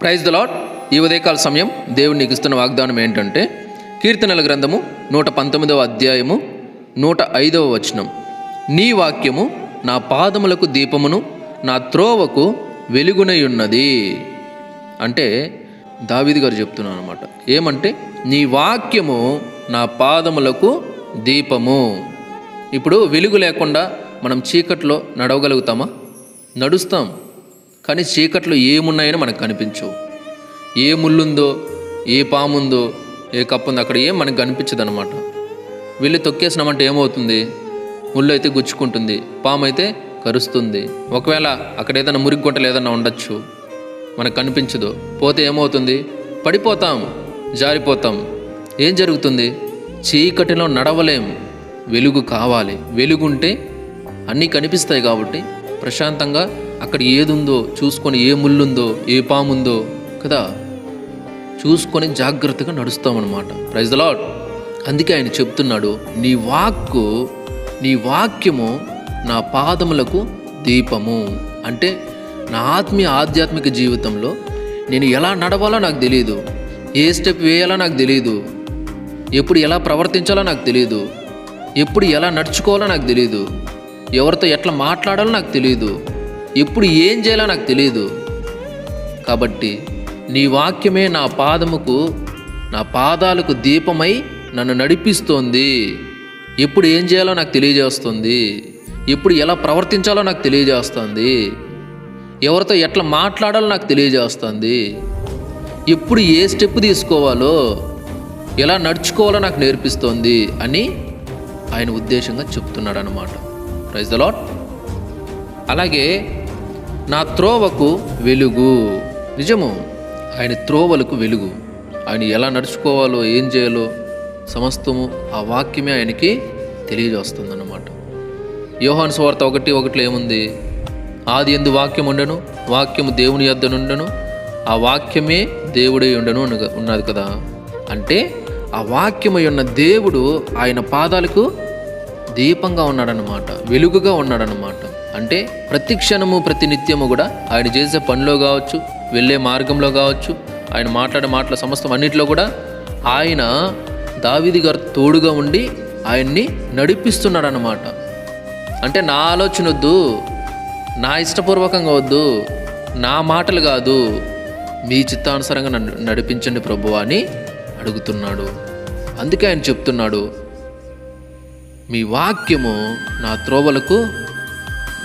Praise the lord ఈ ఉదయకాల సమయం దేవుడు నీకు ఇస్తున్న వాగ్దానం ఏంటంటే కీర్తనల గ్రంథము నూట పంతొమ్మిదవ అధ్యాయము నూట ఐదవ వచనం. నీ వాక్యము నా పాదములకు దీపమును నా త్రోవకు వెలుగునై ఉన్నది అంటే దావిది గారు చెప్తున్నాను అనమాట ఏమంటే నీ వాక్యము నా పాదములకు దీపము. ఇప్పుడు వెలుగు లేకుండా మనం చీకట్లో నడవగలుగుతామా? నడుస్తాం. కానీ చీకట్లో ఏమున్నాయని మనకు కనిపించవు. ఏ ముళ్ళుందో ఏ పాముందో ఏ కప్పుందో అక్కడ ఏం మనకు కనిపించదు అనమాట వెళ్ళి తొక్కేసినామంటే ఏమవుతుంది? ముళ్ళు అయితే గుచ్చుకుంటుంది పాము అయితే కరుస్తుంది. ఒకవేళ అక్కడ ఏదైనా మురికి గుంటలు ఏదైనా ఉండొచ్చు మనకు కనిపించదు. పోతే ఏమవుతుంది? పడిపోతాం జారిపోతాం. ఏం జరుగుతుంది? చీకటిలో నడవలేం వెలుగు కావాలి. వెలుగుంటే అన్నీ కనిపిస్తాయి కాబట్టి ప్రశాంతంగా అక్కడ ఏదుందో చూసుకొని ఏ ముళ్ళుందో ఏ పాముందో కదా? చూసుకొని జాగ్రత్తగా నడుస్తామన్నమాట. ప్రైజ్ ద లాడ్ అందుకే ఆయన చెప్తున్నాడు నీ వాక్కు నీ వాక్యము నా పాదములకు దీపము. అంటే నా ఆత్మీయ ఆధ్యాత్మిక జీవితంలో నేను ఎలా నడవాలో నాకు తెలియదు ఏ స్టెప్ వేయాలో నాకు తెలియదు ఎప్పుడు ఎలా ప్రవర్తించాలో నాకు తెలియదు ఎప్పుడు ఎలా నడుచుకోవాలో నాకు తెలియదు ఎవరితో ఎట్లా మాట్లాడాలో నాకు తెలియదు ఎప్పుడు ఏం చేయాలో నాకు తెలియదు కాబట్టి నీ వాక్యమే నా పాదముకు నా పాదాలకు దీపమై నన్ను నడిపిస్తోంది. ఎప్పుడు ఏం చేయాలో నాకు తెలియజేస్తుంది. ఎప్పుడు ఎలా ప్రవర్తించాలో నాకు తెలియజేస్తుంది. ఎవరితో ఎట్లా మాట్లాడాలో నాకు తెలియజేస్తుంది. ఎప్పుడు ఏ స్టెప్ తీసుకోవాలో ఎలా నడుచుకోవాలో నాకు నేర్పిస్తోంది అని ఆయన ఉద్దేశంగా చెప్తున్నాడు అనమాట ప్రైజ్ ద లాట్ అలాగే నా త్రోవకు వెలుగు. నిజము ఆయన త్రోవలకు వెలుగు. ఆయన ఎలా నడుచుకోవాలో ఏం చేయాలో సమస్తము ఆ వాక్యమే ఆయనకి తెలియజేస్తుందన్నమాట. యోహాను సువార్త ఒకటి ఒకటిలో ఏముంది? ఆది ఎందు వాక్యం ఉండను వాక్యము దేవుని యొద్ద నుండను ఆ వాక్యమే దేవుడై ఉండను ఉన్నది కదా. అంటే ఆ వాక్యమై ఉన్న దేవుడు ఆయన పాదాలకు దీపంగా ఉన్నాడనమాట వెలుగుగా ఉన్నాడనమాట అంటే ప్రతి క్షణము ప్రతి నిత్యము కూడా ఆయన చేసే పనిలో కావచ్చు వెళ్ళే మార్గంలో కావచ్చు ఆయన మాట్లాడే మాటల సమస్తం అన్నిటిలో కూడా ఆయన దావిది గారు తోడుగా ఉండి ఆయన్ని నడిపిస్తున్నాడు అన్నమాట అంటే నా ఆలోచన వద్దు నా ఇష్టపూర్వకంగా వద్దు నా మాటలు కాదు మీ చిత్తానుసారంగా నన్ను నడిపించండి ప్రభు అని అడుగుతున్నాడు. అందుకే ఆయన చెప్తున్నాడు మీ వాక్యము నా త్రోవలకు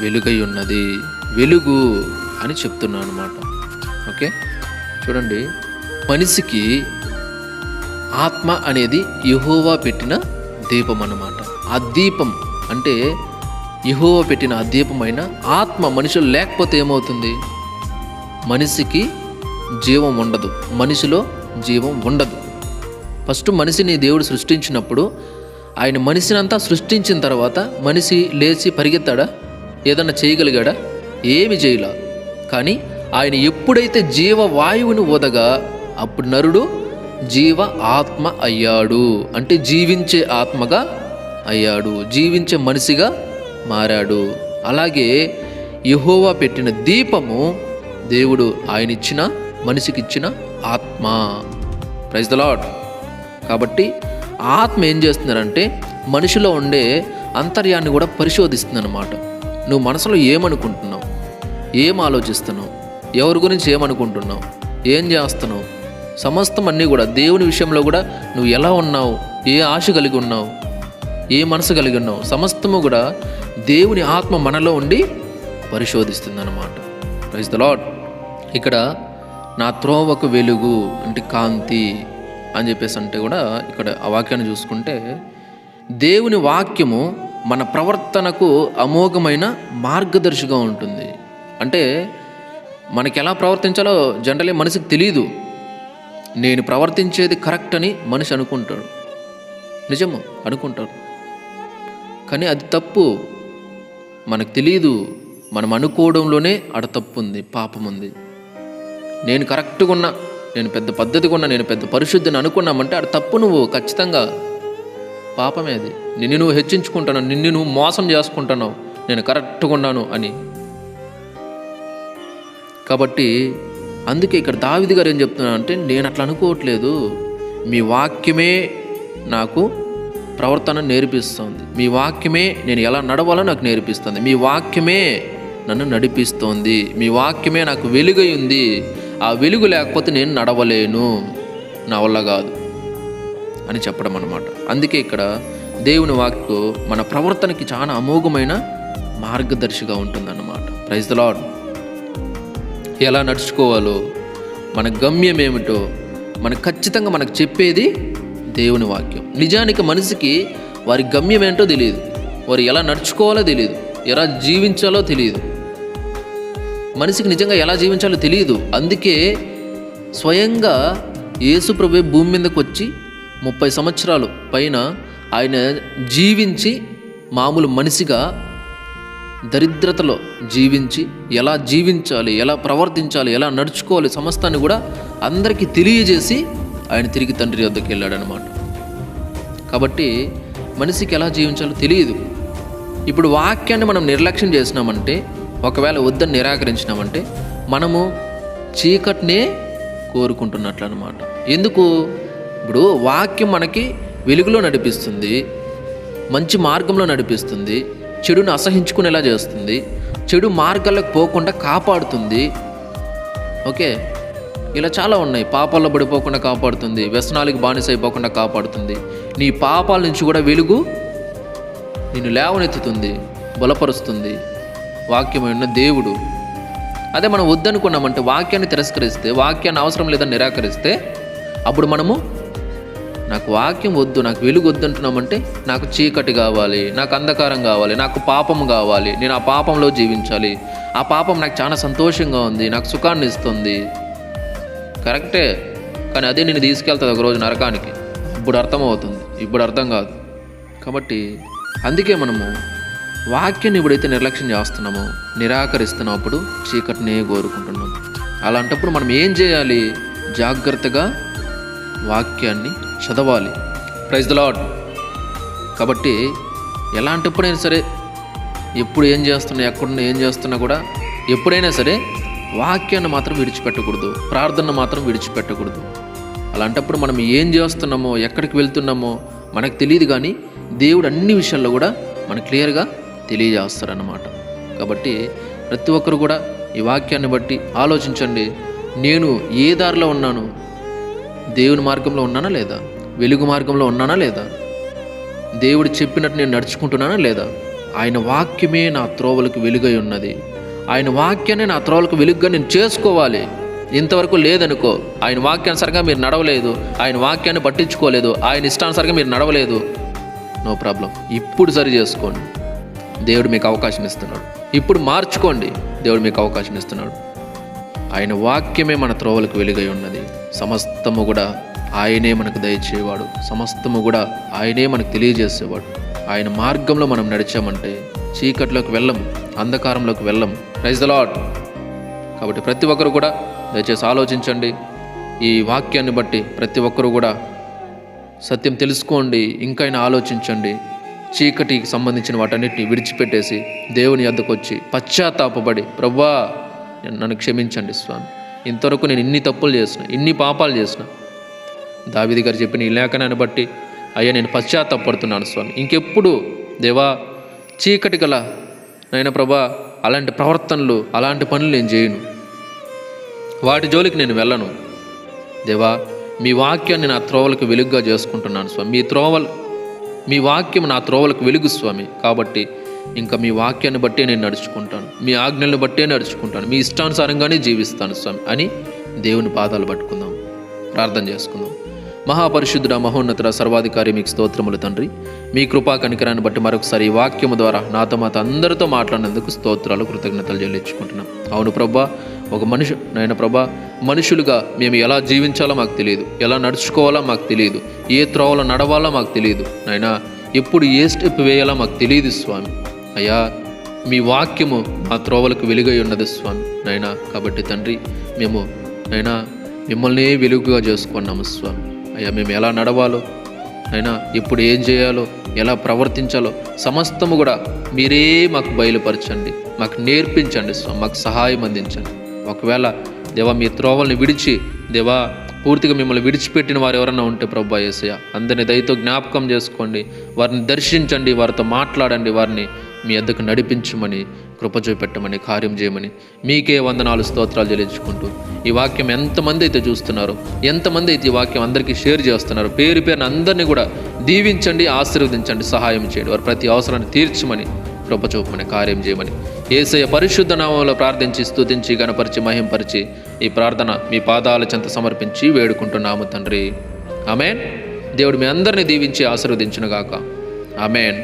వెలుగై ఉన్నది వెలుగు అని చెప్తున్నాను అనమాట ఓకే? చూడండి. మనిషికి ఆత్మ అనేది యహోవా పెట్టిన దీపం అన్నమాట ఆ దీపం అంటే యహోవా పెట్టిన ఆ దీపమైన ఆత్మ మనిషిలో లేకపోతే ఏమవుతుంది? మనిషికి జీవం ఉండదు. మనిషిలో జీవం ఉండదు. ఫస్ట్ మనిషిని దేవుడు సృష్టించినప్పుడు ఆయన మనిషినంతా సృష్టించిన తర్వాత మనిషి లేచి పరిగెత్తాడా? ఏదన్నా చేయగలిగాడా? ఏమి చేయలా. కానీ ఆయన ఎప్పుడైతే జీవ వాయువుని ఊదగా అప్పుడు నరుడు జీవ ఆత్మ అయ్యాడు. అంటే జీవించే ఆత్మగా అయ్యాడు. జీవించే మనిషిగా మారాడు. అలాగే యహోవా పెట్టిన దీపము దేవుడు ఆయన ఇచ్చిన మనిషికి ఇచ్చిన ఆత్మ. ప్రైజ్ ద లాడ్ కాబట్టి ఆత్మ ఏం చేస్తున్నారంటే మనిషిలో ఉండే అంతర్యాన్ని కూడా పరిశోధిస్తుంది అన్నమాట నువ్వు మనసులో ఏమనుకుంటున్నావు? ఏం ఆలోచిస్తున్నావు? ఎవరి గురించి ఏమనుకుంటున్నావు? ఏం చేస్తున్నావు? సమస్తం అన్నీ కూడా దేవుని విషయంలో కూడా నువ్వు ఎలా ఉన్నావు? ఏ ఆశ కలిగి ఉన్నావు? ఏ మనసు కలిగి ఉన్నావు? సమస్తము కూడా దేవుని ఆత్మ మనలో ఉండి పరిశోధిస్తుంది అన్నమాట ప్రైజ్ ద లాడ్ ఇక్కడ నా త్రోవకు వెలుగు అంటే కాంతి అని చెప్పేసి అంటే కూడా ఇక్కడ ఆ వాక్యాన్ని చూసుకుంటే దేవుని వాక్యము మన ప్రవర్తనకు అమోఘమైన మార్గదర్శిగా ఉంటుంది. అంటే మనకి ఎలా ప్రవర్తించాలో జనరలీ మనిషికి తెలియదు నేను ప్రవర్తించేది కరెక్ట్ అని మనిషి అనుకుంటాడు. నిజము అనుకుంటాడు. కానీ అది తప్పు. మనకు తెలియదు మనం అనుకోవడంలోనే ఆడ తప్పు ఉంది పాపం ఉంది. నేను కరెక్ట్గా ఉన్నా నేను పెద్ద పద్ధతిగా ఉన్నా నేను పెద్ద పరిశుద్ధిని అనుకున్నామంటే ఆడ తప్పు నువ్వు ఖచ్చితంగా. పాపమే అది. నిన్ను నువ్వు హెచ్చించుకుంటున్నావు నిన్ను నువ్వు మోసం చేసుకుంటున్నావు. నేను కరెక్ట్గా ఉన్నాను అని. కాబట్టి అందుకే ఇక్కడ దావిది గారు ఏం చెప్తున్నాను అంటే నేను అట్లా అనుకోవట్లేదు. మీ వాక్యమే నాకు ప్రవర్తన నేర్పిస్తుంది. మీ వాక్యమే నేను ఎలా నడవాలో నాకు నేర్పిస్తుంది. మీ వాక్యమే నన్ను నడిపిస్తోంది. మీ వాక్యమే నాకు వెలుగై ఉంది. ఆ వెలుగు లేకపోతే నేను నడవలేను. నా వల్ల కాదు. అని చెప్పడం అనమాట అందుకే ఇక్కడ దేవుని వాక్కు మన ప్రవర్తనకి చాలా అమోఘమైన మార్గదర్శిగా ఉంటుందన్నమాట. ప్రైజ్ ద లాడ్ ఎలా నడుచుకోవాలో మన గమ్యం ఏమిటో మనకు ఖచ్చితంగా మనకు చెప్పేది దేవుని వాక్యం. నిజానికి మనిషికి వారి గమ్యం ఏంటో తెలియదు. వారు ఎలా నడుచుకోవాలో తెలియదు. ఎలా జీవించాలో తెలియదు. మనిషికి నిజంగా ఎలా జీవించాలో తెలియదు. అందుకే స్వయంగా యేసు ప్రభు భూమి మీదకి వచ్చి ముప్పై సంవత్సరాలు పైన ఆయన జీవించి మామూలు మనిషిగా దరిద్రతలో జీవించి ఎలా జీవించాలి ఎలా ప్రవర్తించాలి ఎలా నడుచుకోవాలి సమస్తాన్ని కూడా అందరికీ తెలియజేసి ఆయన తిరిగి తండ్రి వద్దకు వెళ్ళాడనమాట కాబట్టి మనిషికి ఎలా జీవించాలో తెలియదు. ఇప్పుడు వాక్యాన్ని మనం నిర్లక్ష్యం చేసినామంటే ఒకవేళ వద్దని నిరాకరించినామంటే మనము చీకటినే కోరుకుంటున్నట్లు అనమాట ఎందుకు? ఇప్పుడు వాక్యం మనకి వెలుగులో నడిపిస్తుంది మంచి మార్గంలో నడిపిస్తుంది చెడుని అసహించుకునేలా చేస్తుంది చెడు మార్గాలకు పోకుండా కాపాడుతుంది. ఓకే? ఇలా చాలా ఉన్నాయి. పాపాల్లో పడిపోకుండా కాపాడుతుంది వ్యసనాలకు బానిస అయిపోకుండా కాపాడుతుంది. నీ పాపాల నుంచి కూడా వెలుగు నిన్ను లేవనెత్తుతుంది బలపరుస్తుంది. వాక్యమైన దేవుడు. అదే మనం వద్దనుకున్నామంటే వాక్యాన్ని తిరస్కరిస్తే వాక్యాన్ని అవసరం లేదని నిరాకరిస్తే అప్పుడు మనము నాకు వాక్యం వద్దు నాకు వెలుగు వద్దు అంటున్నామంటే నాకు చీకటి కావాలి నాకు అంధకారం కావాలి నాకు పాపం కావాలి నేను ఆ పాపంలో జీవించాలి. ఆ పాపం నాకు చాలా సంతోషంగా ఉంది నాకు సుఖాన్ని ఇస్తుంది. కరెక్టే కానీ అదే నేను తీసుకెళ్తుంది ఒకరోజు నరకానికి. ఇప్పుడు అర్థమవుతుంది ఇప్పుడు అర్థం కాదు. కాబట్టి అందుకే మనము వాక్యాన్ని ఎప్పుడైతే నిర్లక్ష్యం చేస్తున్నామో నిరాకరిస్తున్నప్పుడు చీకటినే కోరుకుంటున్నాం. అలాంటప్పుడు మనం ఏం చేయాలి? జాగ్రత్తగా వాక్యాన్ని చదవాలి. ప్రైజ్ ద లాడ్ కాబట్టి ఎలాంటప్పుడైనా సరే ఎప్పుడు ఏం చేస్తున్నా ఎక్కడున్నా ఏం చేస్తున్నా కూడా ఎప్పుడైనా సరే వాక్యాన్ని మాత్రం విడిచిపెట్టకూడదు. ప్రార్థన మాత్రం విడిచిపెట్టకూడదు. అలాంటప్పుడు మనం ఏం చేస్తున్నామో ఎక్కడికి వెళ్తున్నామో మనకు తెలియదు కానీ దేవుడు అన్ని విషయాల్లో కూడా మనకు క్లియర్గా తెలియజేస్తారన్నమాట. కాబట్టి ప్రతి ఒక్కరు కూడా ఈ వాక్యాన్ని బట్టి ఆలోచించండి. నేను ఏ దారిలో ఉన్నాను దేవుని మార్గంలో ఉన్నానా లేదా? వెలుగు మార్గంలో ఉన్నానా లేదా? దేవుడు చెప్పినట్టు నేను నడుచుకుంటున్నానా లేదా? ఆయన వాక్యమే నా త్రోవలకు వెలుగై ఉన్నది. ఆయన వాక్యాన్ని నా త్రోవలకు వెలుగుగా నేను చేసుకోవాలి. ఇంతవరకు లేదనుకో ఆయన వాక్యానుసారంగా మీరు నడవలేదు. ఆయన వాక్యాన్ని పట్టించుకోలేదు. ఆయన ఇష్టానుసారంగా మీరు నడవలేదు. No problem. ఇప్పుడు సరి చేసుకోండి. దేవుడు మీకు అవకాశం ఇస్తున్నాడు. ఇప్పుడు మార్చుకోండి. దేవుడు మీకు అవకాశం ఇస్తున్నాడు. ఆయన వాక్యమే మన త్రోవలకు వెలుగై ఉన్నది. సమస్తము కూడా ఆయనే మనకు దయచేవాడు. సమస్తము కూడా ఆయనే మనకు తెలియజేసేవాడు. ఆయన మార్గంలో మనం నడిచామంటే చీకట్లోకి వెళ్ళము అంధకారంలోకి వెళ్ళము. ప్రైజ్ ద లాడ్ కాబట్టి ప్రతి ఒక్కరు కూడా దయచేసి ఆలోచించండి. ఈ వాక్యాన్ని బట్టి ప్రతి ఒక్కరు కూడా సత్యం తెలుసుకోండి ఇంకైనా ఆలోచించండి. చీకటికి సంబంధించిన వాటన్నిటిని విడిచిపెట్టేసి దేవుని అద్దకొచ్చి పశ్చాత్తాపబడి ప్రవ్వా నన్ను క్షమించండి స్వామి. ఇంతవరకు నేను ఇన్ని తప్పులు చేసిన ఇన్ని పాపాలు చేసిన. దావిది గారు చెప్పిన ఈ లేఖనాన్ని బట్టి అయ్యా నేను పశ్చాత్తాపడుతున్నాను స్వామి. ఇంకెప్పుడు దేవా చీకటి గల నాయన ప్రభా అలాంటి ప్రవర్తనలు అలాంటి పనులు నేను చేయను. వాటి జోలికి నేను వెళ్ళను. దేవా మీ వాక్యాన్ని నా త్రోవలకు వెలుగుగా చేసుకుంటున్నాను స్వామి. మీ త్రోవలు మీ వాక్యం నా త్రోవలకు వెలుగు స్వామి. కాబట్టి ఇంకా మీ వాక్యాన్ని బట్టే నేను నడుచుకుంటాను. మీ ఆజ్ఞలను బట్టే నడుచుకుంటాను. మీ ఇష్టానుసారంగానే జీవిస్తాను స్వామి అని దేవుని పాదాలు పట్టుకుందాం. ప్రార్థన చేసుకుందాం. మహాపరిశుద్ధుడ మహోన్నతుడ సర్వాధికారి మీకు స్తోత్రములు తండ్రి. మీ కృపా కనికరాన్ని బట్టి మరొకసారి ఈ వాక్యము ద్వారా నాతో మాతో అందరితో మాట్లాడినందుకు స్తోత్రాలు కృతజ్ఞతలు చెల్లించుకుంటున్నాం. అవును ప్రభా ఒక మనిషి నాయన ప్రభా మనుషులుగా మేము ఎలా జీవించాలో మాకు తెలియదు. ఎలా నడుచుకోవాలో మాకు తెలియదు. ఏ త్రోవలో నడవాలో మాకు తెలియదు. నాయన ఎప్పుడు ఏ స్టెప్ వేయాలో మాకు తెలియదు స్వామి. అయ్యా మీ వాక్యము మా త్రోవలకు వెలుగై ఉన్నది స్వామి. నాయన కాబట్టి తండ్రి మేము నైనా మిమ్మల్నే వెలుగుగా చేసుకున్నాము స్వామి. అయ్యా మేము ఎలా నడవాలో అయినా ఇప్పుడు ఏం చేయాలో ఎలా ప్రవర్తించాలో సమస్తము కూడా మీరే మాకు బయలుపరచండి. మాకు నేర్పించండి స్వామి మాకు సహాయం అందించండి. ఒకవేళ దేవా మీ త్రోవల్ని విడిచి దేవా పూర్తిగా మిమ్మల్ని విడిచిపెట్టిన వారు ఎవరన్నా ఉంటే ప్రభా ఏసయ్య అందరిని దయతో జ్ఞాపకం చేసుకోండి. వారిని దర్శించండి వారితో మాట్లాడండి వారిని మీ ఎద్దకు నడిపించమని కృప చూపెట్టమని కార్యం చేయమని మీకే వందనాలు స్తోత్రాలు చెల్లించుకుంటూ ఈ వాక్యం ఎంతమంది అయితే చూస్తున్నారో ఎంతమంది అయితే ఈ వాక్యం అందరికీ షేర్ చేస్తున్నారు పేరు పేరున అందరినీ కూడా దీవించండి ఆశీర్వదించండి సహాయం చేయండి. వారి ప్రతి అవసరాన్ని తీర్చమని కృప చూపమని కార్యం చేయమని ఏసయ పరిశుద్ధ నామంలో ప్రార్థించి స్తుతించి గణపరిచి మహింపరిచి ఈ ప్రార్థన మీ పాదాల చెంత సమర్పించి వేడుకుంటున్నాము తండ్రి. అమేన్ దేవుడు మీ అందరినీ దీవించి ఆశీర్వదించునుగాక. అమేన్